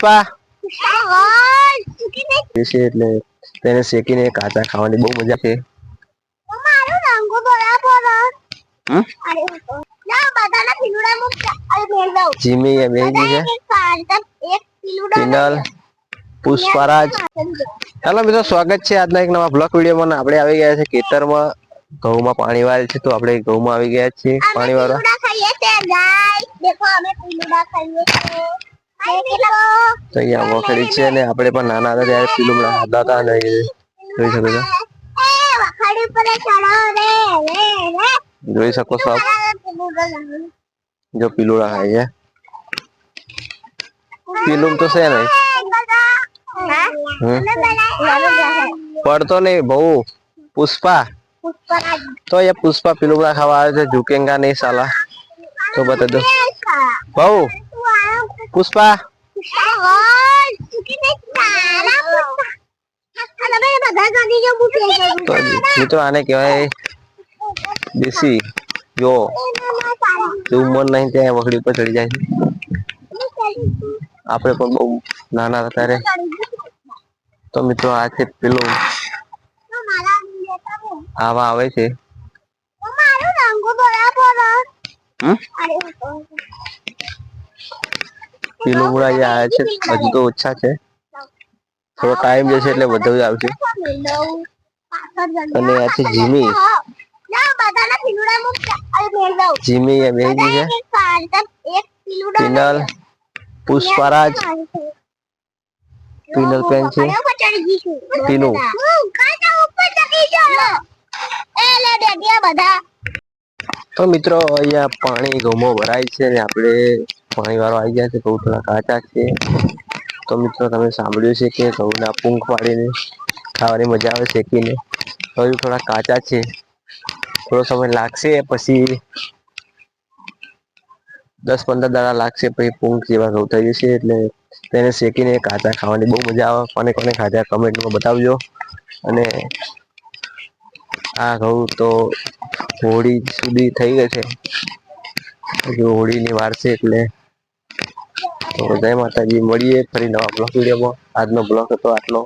પુષ્પા છે એટલે તેને શેકીને કાચા ખાવાની બહુ મજા છે? જીમી એ છે. પિનલ પુષ્પરાજ. ચાલો મિત્રો સ્વાગત છે આજના એક નવા બ્લોક વિડીયોમાં. આપણે આવી ગયા છે ખેતરમાં. ઘઉંમાં પાણી વાળે છે તો આપણે ઘઉંમાં આવી ગયા છીએ પાણી વાળવા. તો અહીંયા વખરી છે ને આપણે પણ નાના હતા ત્યારે ફિલ્મ હતા હતા ને જોઈ શકો છો જોઈ શકો છો જો પીલુડા ખાય છે પીલું તો છે ને પડતો નહીં બહુ પુષ્પા તો એ પુષ્પા પીલુડા ખાવા આવે છે ઝુકેંગા નહીં સાલા તો બતા દો બહુ પુષ્પા. મિત્રો આને કહેવાય દેશી જો મન નહીં ત્યાં વખડી પર ચડી જાય આપણે પણ બહુ નાના હતા ત્યારે. તો મિત્રો આ છે પેલું આવા આવે છે. હમ? પીલુંગડા જે આવે છે. હજુ તો ઓછા છે. થોડો ટાઈમ જશે એટલે વધુ આવશે. અને આ છે જીમી. જીમી એ બેહી છે. પિનલ પુષ્પરાજ. પિનલ પેન છે. પિનુ. તો મિત્રો, અહીંયા પાણી ઘઉંમાં ભરાય છે ને આપણે પાણી વાળો આવી ગયા છે ઘઉં થોડા કાચા છે. તો મિત્રો તમે સાંભળ્યું છે કે ઘઉંના પૂંખ પાડીને ખાવાની મજા આવે શેકીને હજુ થોડા કાચા છે. થોડો સમય લાગશે પછી દસ પંદર દાડા લાગશે પછી પૂંખ જેવા ઘઉં થઈ જશે એટલે તેને શેકીને કાચા ખાવાની બહુ મજા આવે. કોને કોને ખાધા કમેન્ટમાં બતાવજો. અને આ ઘઉં તો હોળી સુધી થઈ ગઈ છે. હોળીની વાર છે એટલે તો જય માતાજી મળીએ ફરી નવા બ્લોગ વિડીયોમાં. આજનો બ્લોગ હતો આટલો.